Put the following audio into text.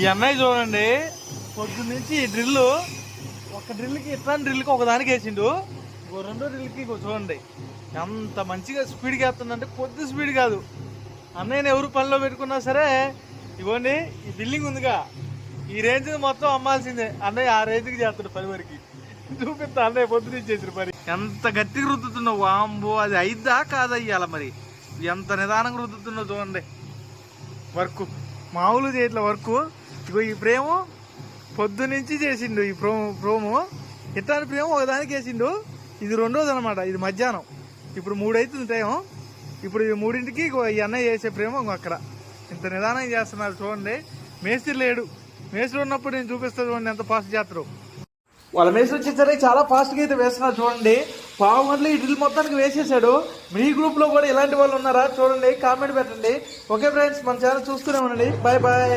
ఈ అన్నయ్య చూడండి పొద్దున్న నుంచి ఈ డ్రిల్ ఒక డ్రిల్కి ఇట్లా డ్రిల్కి ఒకదానికి వేసిండు. ఇంకో రెండో డ్రిల్కి చూడండి. ఎంత మంచిగా స్పీడ్గా వేస్తుందంటే కొద్ది స్పీడ్ కాదు. అన్నయ్యని ఎవరు పనిలో పెట్టుకున్నా సరే ఇవ్వండి ఈ బిల్డింగ్ ఉందిగా. ఈ రేంజ్ మొత్తం అమ్మాల్సిందే. అన్నయ్య ఆ రేంజ్కి చేస్తాడు పని వరకు. చూపిస్తా అన్నయ్య పొద్దున చేసిన పని. ఎంత గట్టిగా రుద్దుతున్నావు వాంబో అది అయిద్దా కాదయ్యాల మరి? ఎంత నిదానంగా రుద్దుతున్నావు చూడండి. వర్క్ మామూలు చేయట్ల వర్క్. ఇగో ఈ ప్రేమ పొద్దునుంచి చేసిండు ఈ ప్రోమో ప్రోమో. ఇట్లాంటి ప్రేమ ఒకదానికి వేసిండు. ఇది రెండోది అనమాట ఇది మధ్యాహ్నం. ఇప్పుడు మూడు టైం ఇప్పుడు ఈ మూడింటికి ఇగో ఈ అన్నయ్య చేసే ప్రేమ అక్కడ. ఇంత నిదానం చేస్తున్నారు చూడండి. మేస్త్రి లేడు. మేస్త్రి ఉన్నప్పుడు నేను చూపిస్తాను చూడండి ఎంత ఫాస్ట్ చేస్తారు. వాళ్ళ మేస్త్రి వచ్చేసరికి చాలా ఫాస్ట్గా అయితే వేస్తున్నారు చూడండి. పావు గంటలు ఈ డ్రిల్ మొత్తానికి వేసేసాడు. మీ గ్రూప్లో కూడా ఇలాంటి వాళ్ళు ఉన్నారా? చూడండి కామెంట్ పెట్టండి. ఓకే ఫ్రెండ్స్ మన ఛానల్ చూస్తూనే ఉండండి. Bye bye